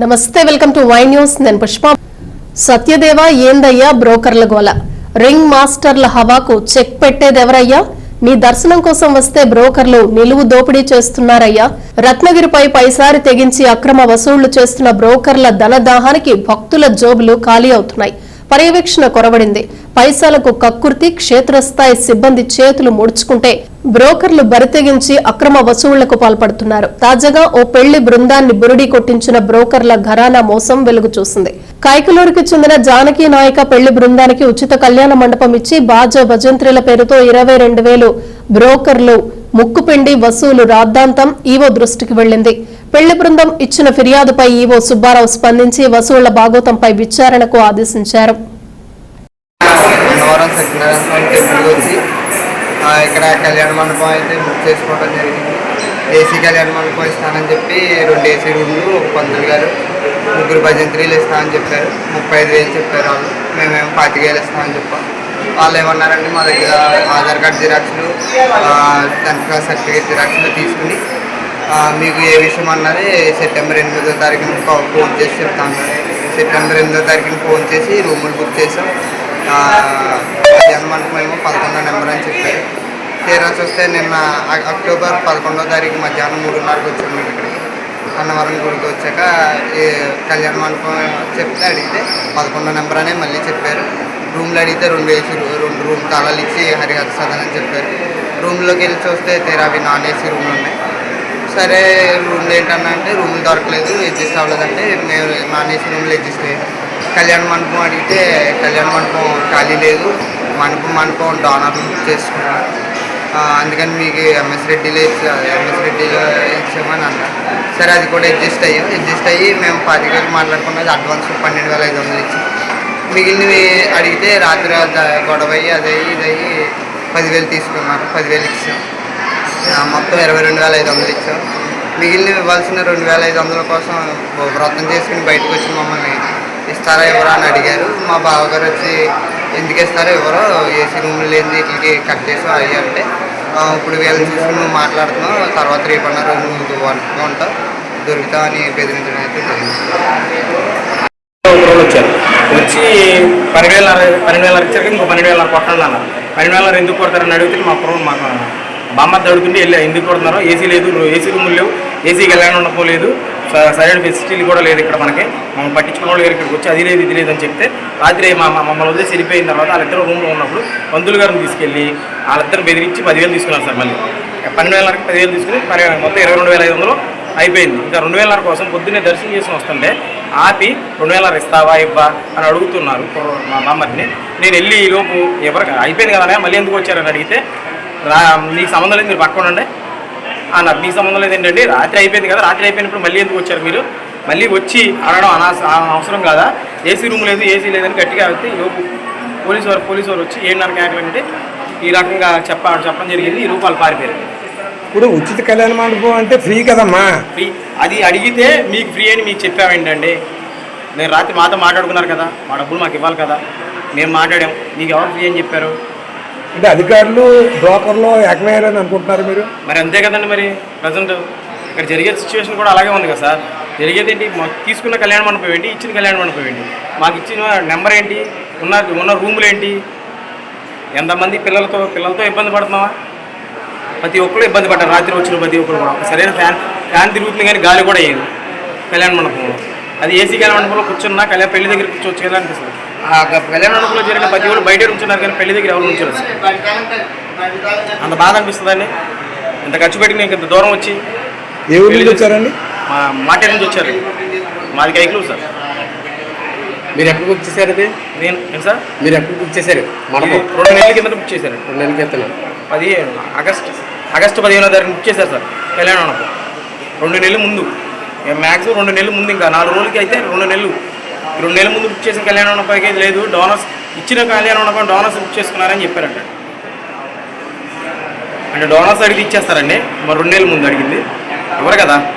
నమస్తే welcome to Y news. నేను పుష్ప. సత్యదేవ ఏందయ్యా బ్రోకర్ల గోల? Ring మాస్టర్ల హవాకు check పెట్టేదెవరయ్యా? మీ దర్శనం కోసం వస్తే బ్రోకర్లు నిలువు దోపిడీ చేస్తున్నారయ్యా. రత్నగిరిపై పైసారి తెగించి అక్రమ వసూళ్ళు చేస్తున్న బ్రోకర్ల ధనదాహానికి భక్తుల జోబులు ఖాళీ అవుతున్నాయి. పర్యవేక్షణ కొరవడింది. పైసలకు కక్కుర్తి క్షేత్రస్థాయి సిబ్బంది చేతులు ముడుచుకుంటే బ్రోకర్లు బరితెగించి అక్రమ వసూళ్ళకు పాల్పడుతున్నారు. తాజాగా ఓ పెళ్ళి బృందాన్ని బురుడి కొట్టించిన బ్రోకర్ల ఘరానా మోసం వెలుగు చూసింది. కాయకులూరుకి చెందిన జానకి నాయక పెళ్ళి బృందానికి ఉచిత కళ్యాణ మండపం ఇచ్చి బాజా భజంత్రిల పేరుతో ఇరవై రెండు వేలు బ్రోకర్లు ముక్కుపిండి వసూలు రాద్ధాంతం ఈవో దృష్టికి వెళ్ళింది పెళ్ళి బృందం ఇచ్చిన ఫిర్యాదుపై ఈవో సుబ్బారావు స్పందించి వసూళ్ళ బాగోతంపై విచారణకు ఆదేశించారు. ఇక్కడ కళ్యాణ మండపం అయితే బుక్ చేసుకోవడం జరిగింది. ఏసీ కళ్యాణ మండపం ఇస్తానని చెప్పి రెండు ఏసీ రూమ్లు ఒక పంతులు గారు ముగ్గురు భజంత్రీలు ఇస్తామని చెప్పారు. ముప్పై ఐదు వేలు చెప్పారు వాళ్ళు. మేమేమో పాతిక వేలు ఇస్తామని చెప్పాం. వాళ్ళు ఏమన్నారంటే మా దగ్గర ఆధార్ కార్డ్ జిరాక్స్లు టెన్త్ క్లాస్ సర్టిఫికేట్ జిరాక్స్లు తీసుకుని మీకు ఏ విషయం అన్నది సెప్టెంబర్ ఎనిమిదో తారీఖున ఫోన్ చేసి చెప్తాను. సెప్టెంబర్ ఎనిమిదో తారీఖున ఫోన్ చేసి రూములు బుక్ చేసాం. కళ్యాణ మండపం ఏమో పదకొండో నెంబర్ అని చెప్పారు. తీరా వస్తే నిన్న అక్టోబర్ పదకొండో తారీఖు మధ్యాహ్నం మూడున్నరకు వచ్చాము ఇక్కడికి. అన్నవరం గుడికి వచ్చాక ఈ కళ్యాణ మండపం చెప్తే అడిగితే పదకొండో నెంబర్ అనే మళ్ళీ చెప్పారు. రూమ్లో అడిగితే రెండు ఏసీ రెండు రూమ్ తాళాలు ఇచ్చి హరిహర సదన్ అని చెప్పారు. రూమ్లోకి వెళ్ళి చూస్తే తీరా అవి నాన్ ఏసీ రూమ్లు ఉన్నాయి. సరే రూమ్లు ఏంటన్నా అంటే రూమ్లు దొరకలేదు అడ్జస్ట్ అవ్వలేదంటే మేము నాన్ ఏసీ రూమ్లో అడ్జస్ట్ అయ్యాం. కళ్యాణ మండపం అడిగితే కళ్యాణ మండపం ఖాళీ లేదు మండపం మండపం డోనర్ బుక్ చేసుకున్నాను అందుకని మీకు ఎంఎస్ రెడ్డిలో ఇచ్చా ఎంఎస్ రెడ్డిలో ఇచ్చామని అన్నారు సరే అది కూడా అడ్జస్ట్ అయ్యాం అడ్జస్ట్ అయ్యి మేము పది వేలు మాట్లాడుకున్నది అడ్వాన్స్ పన్నెండు వేల ఐదు వందలు ఇచ్చాం. మిగిలినవి అడిగితే రాత్రి గొడవ అయ్యి అది అయ్యి ఇది అయ్యి పదివేలు తీసుకున్నారు. పదివేలు ఇచ్చాం. మొత్తం ఇరవై రెండు వేల ఐదు వందలు ఇచ్చాం. మిగిలిన ఇవ్వాల్సిన రెండు వేల ఐదు వందల కోసం వ్రతం చేసుకుని బయటకు వచ్చి మమ్మల్ని ఇస్తారా ఎవరా అని అడిగారు. మా బావగారు వచ్చి ఎందుకు ఇస్తారో ఎవరో ఏసీ రూమ్లు లేని వీటికి కట్ చేసి అయ్యి అంటే ఇప్పుడు వీళ్ళని చూసుకుని నువ్వు మాట్లాడుతున్నావు తర్వాత రేపు అన్నారు నువ్వు వంటగా ఉంటావు దొరుకుతావు అని బెదిరించడం అయితే జరిగింది. వచ్చారు. వచ్చి పన్నెండు వేల పన్నెండు వేల ఇచ్చారు ఇంకో పన్నెండు వేల కొట్టండి అన్నారు. పన్నెండు వేల ఎందుకు కొడతారని అడిగితే మా కుర్ర మాకు బామ్మ అడుగుతుంటే వెళ్ళి ఎందుకు కొడుతున్నారు ఏసీ లేదు ఏసీ రూములు లేవు ఏసీకి వెళ్ళాలని ఉండకపోలేదు సరైన ఫెసిలిటీలు కూడా లేదు ఇక్కడ మనకి. మమ్మల్ని పట్టించుకున్న వాళ్ళు ఇక్కడికి వచ్చి అది లేదు ఇది లేదు అని చెప్తే రాత్రి మా మమ్మల్ని వదిలేసి వెళ్ళిపోయిన తర్వాత వాళ్ళిద్దరు రూమ్లో ఉన్నప్పుడు పంతులు గారిని తీసుకెళ్ళి వాళ్ళిద్దరు బెదిరించి పదివేలు తీసుకున్నారు సార్ మళ్ళీ. పన్నెండు వేలకి పదివేలు తీసుకుని పరి- మొత్తం ఇరవై రెండు వేల ఐదు వందలు అయిపోయింది. ఇంకా రెండు వేల కోసం పొద్దున్నే దర్శనం చేసుకుని వస్తుంటే ఆపి రెండు వేల ఇస్తావా ఇవ్వా అని అడుగుతున్నారు మా బామ్మర్ని నేను వెళ్ళి ఈ లోపు ఎవరు అయిపోయింది కదా మళ్ళీ ఎందుకు వచ్చారని అడిగితే రా సంబంధం లేదు మీరు పక్కన ఉండండి. అన్నారు మీకు సంబంధం లేదు ఏంటండి రాత్రి అయిపోయింది కదా రాత్రి అయిపోయినప్పుడు మళ్ళీ ఎందుకు వచ్చారు మీరు? మళ్ళీ వచ్చి అడగడం అనాస అవసరం కాదా? ఏసీ రూమ్ లేదు ఏసీ లేదని గట్టిగా వెళ్తే లోపు పోలీసు వారు పోలీసు వారు వచ్చి ఏంటన్నారు కేకలంటే ఈ రకంగా చెప్ప చెప్పడం జరిగింది ఈ రూపాయలు పారిపోయారు. ఇప్పుడు ఉచిత కళ్యాణ మండపం అంటే ఫ్రీ కదమ్మా? ఫ్రీ. అది అడిగితే మీకు ఫ్రీ అని మీకు చెప్పామేంటండి నేను రాత్రి మాతో మాట్లాడుకున్నారు కదా మా డబ్బులు మాకు ఇవ్వాలి కదా. మేము మాట్లాడాం మీకు ఎవరు ఫ్రీ అని చెప్పారు? అంటే అధికారులు బ్రోకర్లో ఏకమయ్యారని అనుకుంటున్నారు మీరు? మరి అంతే కదండి మరి ప్రజెంట్. ఇక్కడ జరిగే సిచ్యువేషన్ కూడా అలాగే ఉంది కదా సార్. జరిగేది ఏంటి మాకు తీసుకున్న కళ్యాణ మండపం ఏంటి? ఇచ్చిన కళ్యాణ మండపం ఏంటి? మాకు ఇచ్చిన నెంబర్ ఏంటి? ఉన్న ఉన్న రూములు ఏంటి? ఎంతమంది పిల్లలతో పిల్లలతో ఇబ్బంది పడుతున్నావా? ప్రతి ఒక్కరు ఇబ్బంది పడ్డారు. రాత్రి వచ్చిన ప్రతి ఒక్కరు కూడా. సరైన ఫ్యాన్ ఫ్యాన్ తిరుగుతుంది కానీ గాలి కూడా వేయదు కళ్యాణ మండపంలో. అది ఏసీ కళ్యాణ మండపంలో కూర్చున్నా కళ్యాణ పెళ్ళి దగ్గర కూర్చోవచ్చు కదా అనిపిస్తుంది. ఆ కళ్యాణ మండపంలో జరిగిన ప్రతి ఒక్కరు బయట ఉంచున్నారు కానీ పెళ్ళి దగ్గర ఎవరు ఉంచారు? అంత బాధ అనిపిస్తుందండి. ఇంత ఖర్చు పెట్టి నేను ఇంత దూరం వచ్చి ఏ ఊరి నుంచి వచ్చారండి? మా మాటే నుంచి వచ్చారు. మాది కైకులు సార్. మీరు ఎప్పుడు బుక్ చేశారు ఇది? నేను ఏంటి సార్? మీరు ఎప్పుడు బుక్ చేశారు? మండపం? రెండు నెలల కింద బుక్ చేశారు. రెండు నెలల క్రితం పదిహేను ఆగస్ట్ ఆగస్టు పదిహేనో తారీఖు బుక్ చేశారు సార్ కళ్యాణ మండపం. రెండు నెలల ముందు. మ్యాక్సిమం రెండు నెలల ముందు ఇంకా నాలుగు రోజులకి అయితే రెండు నెలలు రెండు నెలల ముందు బుక్ చేసిన కళ్యాణ మండపానికి లేదు. డోనర్స్ ఇచ్చిన కళ్యాణ మండపం డోనర్స్ బుక్ చేసుకున్నారని చెప్పారంట. అంటే డోనర్స్ అడిగి ఇచ్చేస్తారండి. మరి రెండు నెలల ముందు అడిగింది. ఎవరు కదా?